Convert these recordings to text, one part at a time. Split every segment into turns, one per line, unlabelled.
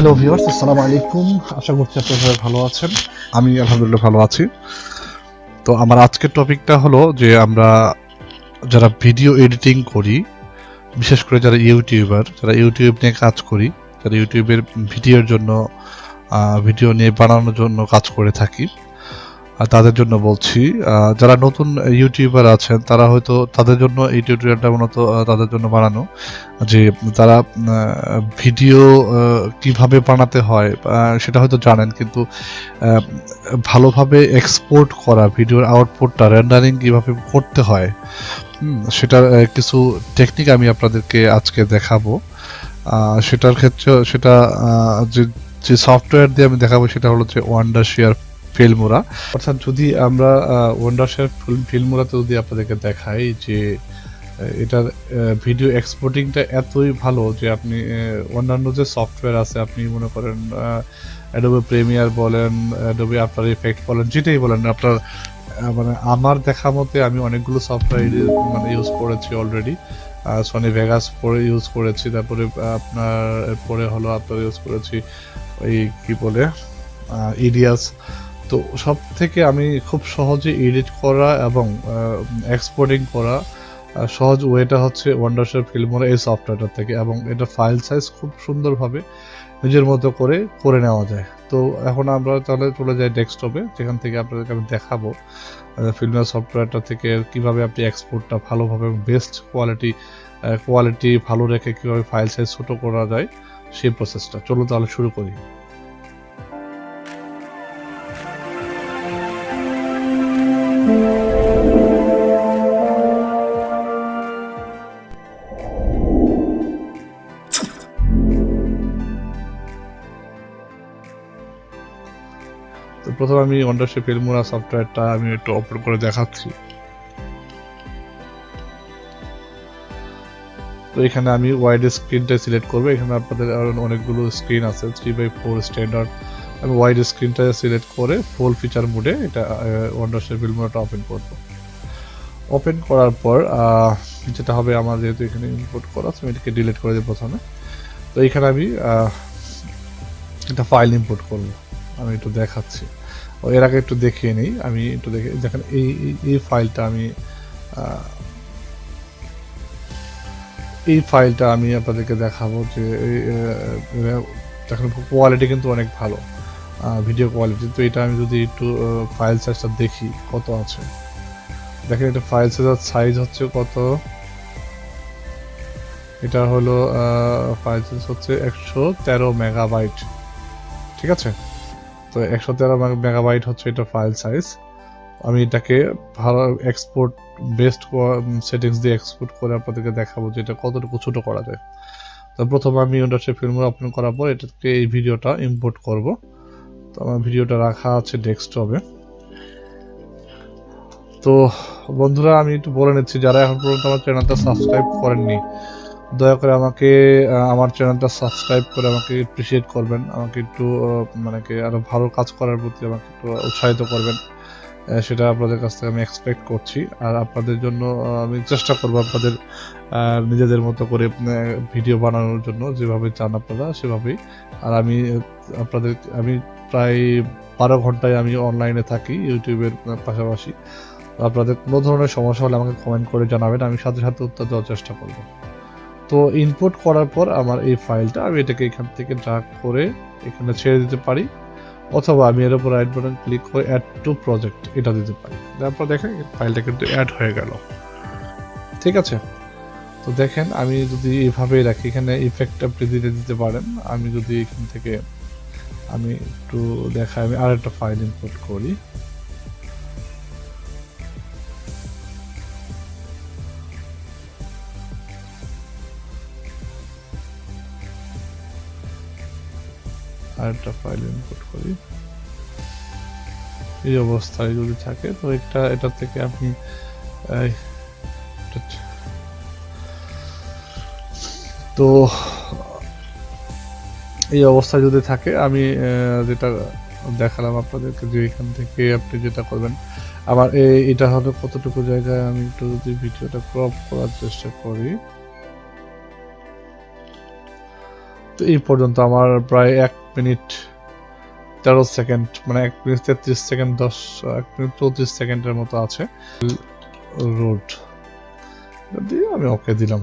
Hello viewers আসসালামু আলাইকুম। আশা করছি আপনারা ভালো আছেন। আমি আলহামদুলিল্লাহ ভালো আছি। তো আমার আজকের টপিকটা হলো যে আমরা যারা ভিডিও এডিটিং করি, বিশেষ করে যারা ইউটিউবার, যারা ইউটিউব নিয়ে কাজ করি, যারা ইউটিউবের ভিডিওর জন্য ভিডিও নিয়ে বানানোর জন্য কাজ করে থাকি তাদের জন্য বলছি যারা নতুন ইউটিউবার আছেন, তারা হয়তো তাদের জন্য এই টিউটোরিয়ালটা মূলত তাদের জন্য বানানো। যে তারা ভিডিও কীভাবে বানাতে হয় সেটা হয়তো জানেন, কিন্তু ভালোভাবে এক্সপোর্ট করা, ভিডিওর আউটপুটটা রেন্ডারিং কীভাবে করতে হয় সেটার কিছু টেকনিক আমি আপনাদেরকে আজকে দেখাবো। সেটার ক্ষেত্রে, সেটা যে যে সফটওয়্যার দিয়ে আমি দেখাবো, সেটা হলো যে ওয়ান্ডার শেয়ার ফিল্মোরা। অর্থাৎ যদি আমরা ওয়ান্ডার শেয়ার ফিল্মোরাতে যদি আপনাদেরকে দেখাই যে এটার ভিডিও এক্সপোর্টিংটা এতই ভালো যে আপনি অন্যান্য যে সফটওয়্যার আছে, আপনি মনে করেন অ্যাডোবে প্রিমিয়ার বলেন অ্যাডোবে আফটার ইফেক্ট বলেন, যেটাই বলেন, আপনার মানে আমার দেখা মতে আমি অনেকগুলো সফটওয়্যার মানে ইউজ করেছি অলরেডি সনি ভেগাস পরে ইউজ করেছি, তারপরে আপনার পরে হলো আপনার ইউজ করেছি, ওই কি বলে ইডিয়াস তো সব থেকে আমি খুব সহজে এডিট করা এবং এক্সপোর্টিং করা সহজ ওয়েটা হচ্ছে ওয়ান্ডারশেপ ফিল্মোরা এই সফটওয়্যারটা থেকে এবং এটা ফাইল সাইজ খুব সুন্দরভাবে নিজের মতো করে করে নেওয়া যায়। তো এখন আমরা তাহলে চলে যাই ডেস্কটপে যেখান থেকে আপনাদেরকে আমি দেখাবো ফিল্মের সফটওয়্যারটা থেকে কীভাবে আপনি এক্সপোর্টটা ভালোভাবে বেস্ট কোয়ালিটি কোয়ালিটি ভালো রেখে কীভাবে ফাইল সাইজ ছোটো করা যায়, সেই প্রসেসটা চলো তাহলে শুরু করি। প্রথমে আমি ওয়ান্ডারশিপ ফিল্মোরা সফটওয়্যারটা আমি একটু ওপেন করে দেখাচ্ছি। তো এখানে আমি ওয়াইড স্ক্রিনটা সিলেক্ট করব। এখানে আপনাদের আরও অনেকগুলো স্ক্রিন আছে থ্রি বাই ফোর স্ট্যান্ডার্ড আমি ওয়াইড স্ক্রিনটা সিলেক্ট করে ফুল ফিচার মোডে এটা ওয়ান্ডারশিপ ফিল্মোরাটা ওপেন করব। ওপেন করার পর যেটা হবে আমার যেহেতু এখানে ইনপুট করা আছে, আমি এটাকে ডিলিট করে দিই প্রথমে। তো এখানে আমি একটা ফাইল ইম্পোর্ট করব। আমি একটু দেখাচ্ছি। এর আগে একটু দেখিয়ে নিই, আমি একটু দেখে দেখেন, এই, এই- ফাইলটা আমি এই ফাইলটা আমি আপনাদেরকে দেখাবো যে দেখেন কোয়ালিটি কিন্তু অনেক ভালো ভিডিও কোয়ালিটি তো এটা আমি যদি একটু ফাইল সাইজটা দেখি, কত আছে? দেখেন, এটা ফাইল সাইজের সাইজ হচ্ছে কত? এটা হলো ফাইল সাইজ হচ্ছে একশো তেরো মেগাবাইট ঠিক আছে? তো একশো তেরো মেগাবাইট হচ্ছে এটা ফাইল সাইজ আমি এটাকে ভালো এক্সপোর্ট বেস্ট সেটিংস দিয়ে এক্সপোর্ট করে আপনাদেরকে দেখাবো যে এটা কতটুকু ছোট করা যায়। তো প্রথমে আমি ওটাতে ফিল্ম ওপেন করার পর এটাকে এই ভিডিওটা ইম্পোর্ট করব। তো আমার ভিডিওটা রাখা আছে ডেস্কটপে তো বন্ধুরা, আমি একটু বলে নিচ্ছি, যারা এখন পর্যন্ত আমার চ্যানেলটা সাবস্ক্রাইব করেননি দয়া করে আমাকে আমার চ্যানেলটা সাবস্ক্রাইব করে আমাকে এপ্রিসিয়েট করবেন। আমাকে একটু মানে কি আরও ভালো কাজ করার প্রতি আমাকে একটু উৎসাহিত করবেন। সেটা আপনাদের কাছ থেকে আমি এক্সপেক্ট করছি। আর আপনাদের জন্য আমি চেষ্টা করব আপনাদের নিজেদের মতো করে ভিডিও বানানোর জন্য। যেভাবে চান আপনারা, সেভাবেই। আর আমি আপনাদের, আমি প্রায় বারো ঘন্টায় আমি অনলাইনে থাকি ইউটিউবের পাশাপাশি। আপনাদের কোনো ধরনের সমস্যা হলে আমাকে কমেন্ট করে জানাবেন। আমি সাথে সাথে উত্তর দেওয়ার চেষ্টা করব। তো ইনপুট করার পর আমার এই ফাইলটা আমি এটাকে এখান থেকে ড্রাগ করে এখানে ছেড়ে দিতে পারি। অথবা আমি এর উপর রাইট বাটন ক্লিক করে অ্যাড টু প্রজেক্ট এটা দিতে পারি। তারপর দেখেন ফাইলটা কিন্তু অ্যাড হয়ে গেল। ঠিক আছে? তো দেখেন আমি যদি এইভাবে রাখি, এখানে ইফেক্ট আপনি দিতে দিতে পারেন। আমি যদি এখান থেকে আমি একটু দেখাই, আমি আরেকটা ফাইল ইনপুট করি। আরেকটা ফাইল ইনপুট করি। এই অবস্থায় যদি থাকে, তো এটা এটা থেকে আপনি তো, এই অবস্থায় যদি থাকে, আমি যেটা দেখালাম আপনাদেরকে যে এখান থেকে আপনি যেটা করবেন। এই- এটা হলো কতটুকু জায়গায় আমি একটু যদি ভিডিওটা ক্রপ করার চেষ্টা করি। তো এই পর্যন্ত আমার প্রায় এক মিনিট তেরো সেকেন্ড মানে এক মিনিট তেত্রিশ সেকেন্ড, দশ, এক মিনিট চৌত্রিশ সেকেন্ডের মতো আছে। রোড দিয়ে আমি ওকে দিলাম।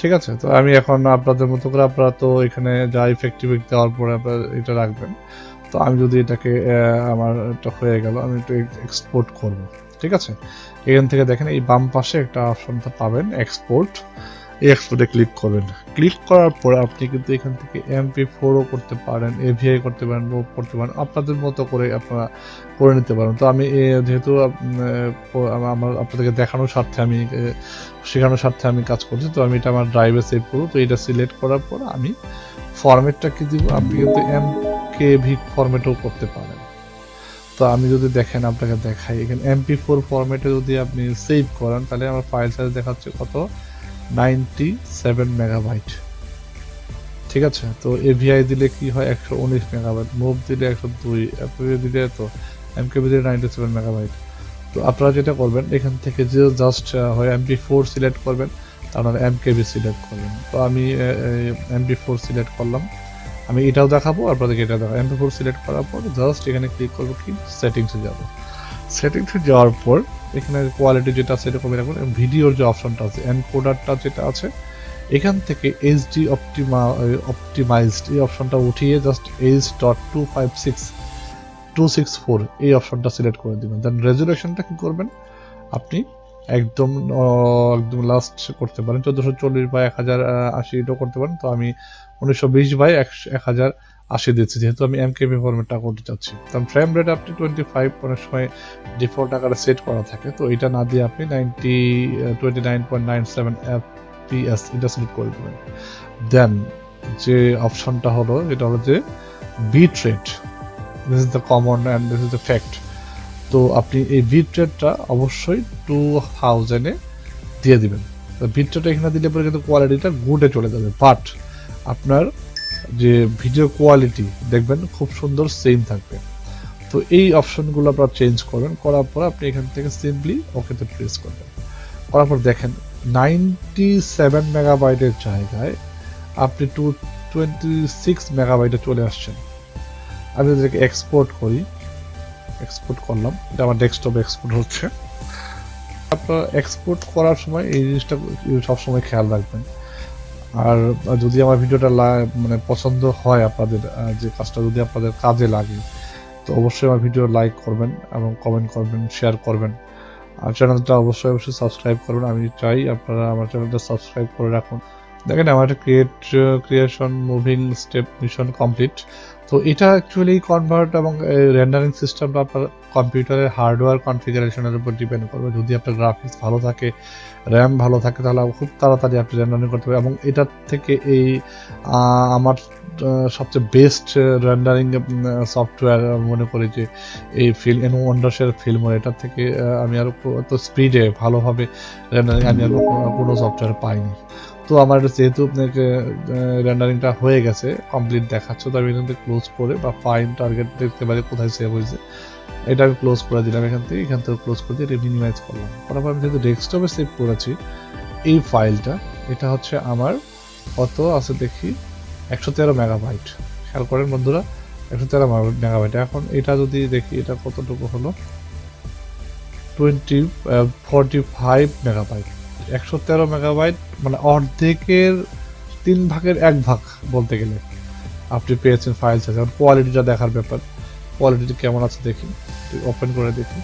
ঠিক আছে, তো আমি এখন আপনাদের মতো করে আপনারা তো এখানে যা ইফেক্টিভ দেওয়ার পরে আপনারা এটা রাখবেন। তো আমি যদি এটাকে আমার এটা হয়ে গেল, আমি একটু এক্সপোর্ট করব। ঠিক আছে? এখান থেকে দেখেন এই বাম পাশে একটা অপশনটা পাবেন এক্সপোর্ট এক্সপোর্টে ক্লিক করবেন। ক্লিক করার পর আপনি কিন্তু এখান থেকে এমপি ফোরও করতে পারেন এভিআই করতে পারেন করতে পারেন, আপনাদের মতো করে আপনারা করে নিতে পারেন। তো আমি যেহেতু আমার আপনাদেরকে দেখানোর স্বার্থে আমি শেখানোর স্বার্থে আমি কাজ করছি, তো আমি এটা আমার ড্রাইভে সেভ করব। তো এটা সিলেক্ট করার পর আমি ফরম্যাটটা কি দিব? আপনি কিন্তু এম কে ভি ফরম্যাটও করতে পারেন। তো আমি যদি দেখেন, আপনাকে দেখাই। এখানে এমপি ফোর ফরম্যাটে যদি আপনি সেভ করেন, তাহলে আমার ফাইল সাইজ দেখাচ্ছে কত? Ninety seven megabyte. ঠিক আছে? তো এভিআই দিলে কি হয়? একশো উনিশ মেগাবাইট। মুভ দিলে একশো দুই। এফপিভি দিলে তো এমকেবি দিলে নাইনটি সেভেন মেগাবাইট। তো আপনারা যেটা করবেন, এখান থেকে যে জাস্ট হয় এমপি ফোর সিলেক্ট করবেন তারপরে এমকেবি সিলেক্ট করবেন। তো আমি এমপি ফোর সিলেক্ট করলাম। আমি এটাও দেখাবো, আপনাদেরকে এটা দেখাবো। এমপি ফোর সিলেক্ট করার পর জাস্ট এখানে ক্লিক করব কি? সেটিংসে যাব। সেটিংসে যাওয়ার পর এখানে কোয়ালিটি যেটা আছে এরকম এরকম ভিডিওর যে অপশনটা আছে এনকোডারটা যেটা আছে, এখান থেকে এইচডি অপটিমা অপটিমাইজড এই অপশনটা উঠিয়ে just H dot two five six two six four এই অপশনটা সিলেক্ট করে দিবেন। দেন রেজুলেশনটা কী করবেন? আপনি একদম একদম লাস্ট করতে পারেন। চোদ্দোশো চল্লিশ বাই এক হাজার আশি এটাও করতে পারেন। তো আমি উনিশশো বিশ বাই এক হাজার আশি দিচ্ছি, যেহেতু আমি এমকেবি ফরম্যাটটা করতে চাচ্ছি। কারণ ফ্রেম রেট আপনি টোয়েন্টি ফাইভ অনেক সময় ডিফল্ট আকারে সেট করা থাকে, তো এটা না দিয়ে আপনি ninety twenty nine point nine seven FPS এটা সিলেক্ট করে দেবেন। দেন যে অপশনটা হলো যেটা হলো যে bit rate this is the common and this is the fact তো আপনি এই বিট রেটটা অবশ্যই টু থাউজেন্ডে দিয়ে দিবেন। তো বিট রেট এখানে দিলে পরে কিন্তু কোয়ালিটিটা গুডে চলে যাবে। বাট আপনার যে ভিডিও কোয়ালিটি দেখবেন খুব সুন্দর সেম থাকবে। তো এই অপশনগুলো আপনারা চেঞ্জ করবেন করার পর আপনি এখান থেকে সিম্পলি ওকেতে প্রেস করবেন। করার পর দেখেন নাইনটি সেভেন মেগাবাইটের জায়গায় আপনি টু টোয়েন্টি সিক্স মেগাবাইটে চলে আসছেন। আমি যদি এক্সপোর্ট করি। এক্সপোর্ট করলাম। এটা আমার ডেস্কটপে এক্সপোর্ট হচ্ছে। আপনার এক্সপোর্ট করার সময় এই জিনিসটা সবসময় খেয়াল রাখবেন। আর যদি আমার ভিডিওটা মানে পছন্দ হয় আপনাদের যে কাজটা যদি আপনাদের কাজে লাগে, তো অবশ্যই আমার ভিডিও লাইক করবেন এবং কমেন্ট করবেন শেয়ার করবেন। আর চ্যানেলটা অবশ্যই অবশ্যই সাবস্ক্রাইব করবেন। আমি চাই আপনারা আমার চ্যানেলটা সাবস্ক্রাইব করে রাখুন। দেখেন, আমার create creation moving step mission complete তো এটা অ্যাকচুয়ালি কনভার্ট এবং রেন্ডারিং সিস্টেমটা আপনার কম্পিউটারের হার্ডওয়্যার কনফিগারেশনের উপর ডিপেন্ড করবে। যদি আপনার গ্রাফিক্স ভালো থাকে র্যাম ভালো থাকে, তাহলে খুব তাড়াতাড়ি আপনি রেন্ডারিং করতে পারবেন। এবং এটার থেকে এই আমার সবচেয়ে বেস্ট রেন্ডারিং সফটওয়্যার মনে করি যে এই ফিল এন ওয়ান্ডার্সের ফিল্ম এটার থেকে আমি আরও তো স্পিডে ভালোভাবে রেন্ডারিং আমি আর কোনো সফটওয়্যার পাইনি। তো আমার যেহেতু আপনাকে রেন্ডারিংটা হয়ে গেছে কমপ্লিট দেখাচ্ছে, তো আমি এখান থেকে ক্লোজ করে বা ফাইন টার্গেট দেখতে পারি কোথায় সেভ হয়েছে, এটা আমি ক্লোজ করে দিলাম এখান থেকে এখান থেকে ক্লোজ করে দিয়ে এটা মিনিমাইজ করলাম। করার পর আমি যেহেতু ডেস্কটপে সেভ করেছি, এই ফাইলটা এটা হচ্ছে আমার কত আছে দেখি, একশো তেরো মেগাবাইট খেয়াল করেন বন্ধুরা, একশো তেরো মেগাবাইট এখন এটা যদি দেখি, এটা কতটুকু হলো? টোয়েন্টি ফর্টি ফাইভ মেগাবাইট একশো তেরো মেগাবাইট মানে অর্ধেকের তিন ভাগের এক ভাগ বলতে গেলে। আপনি পেয়েছেন ফাইল সাইজ এখন কোয়ালিটিটা দেখার ব্যাপার। কোয়ালিটি কেমন আছে দেখি ওপেন করে দেখি।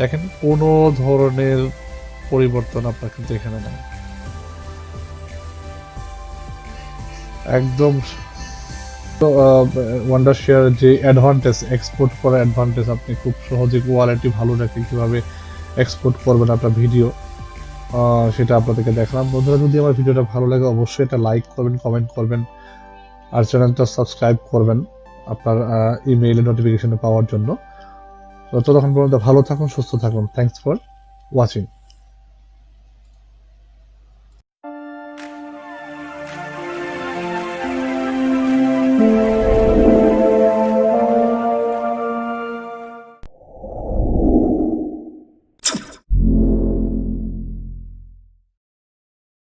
দেখেন, কোনো ধরনের পরিবর্তন আপনার কিন্তু এখানে নাই। একদম ওয়ান্ডার শেয়ার যে অ্যাডভান্টেজ এক্সপোর্ট করার অ্যাডভান্টেজ আপনি খুব সহজে কোয়ালিটি ভালো রেখে কীভাবে এক্সপোর্ট করবেন আপনার ভিডিও সেটা আপনাদেরকে দেখলাম। বন্ধুরা, যদি আমার ভিডিওটা ভালো লাগে, অবশ্যই এটা লাইক করবেন কমেন্ট করবেন, আর চ্যানেলটা সাবস্ক্রাইব করবেন আপনার ইমেইলে নোটিফিকেশন পাওয়ার জন্য। তো ততক্ষণ পর্যন্ত ভালো থাকুন, সুস্থ থাকুন। Thanks for watching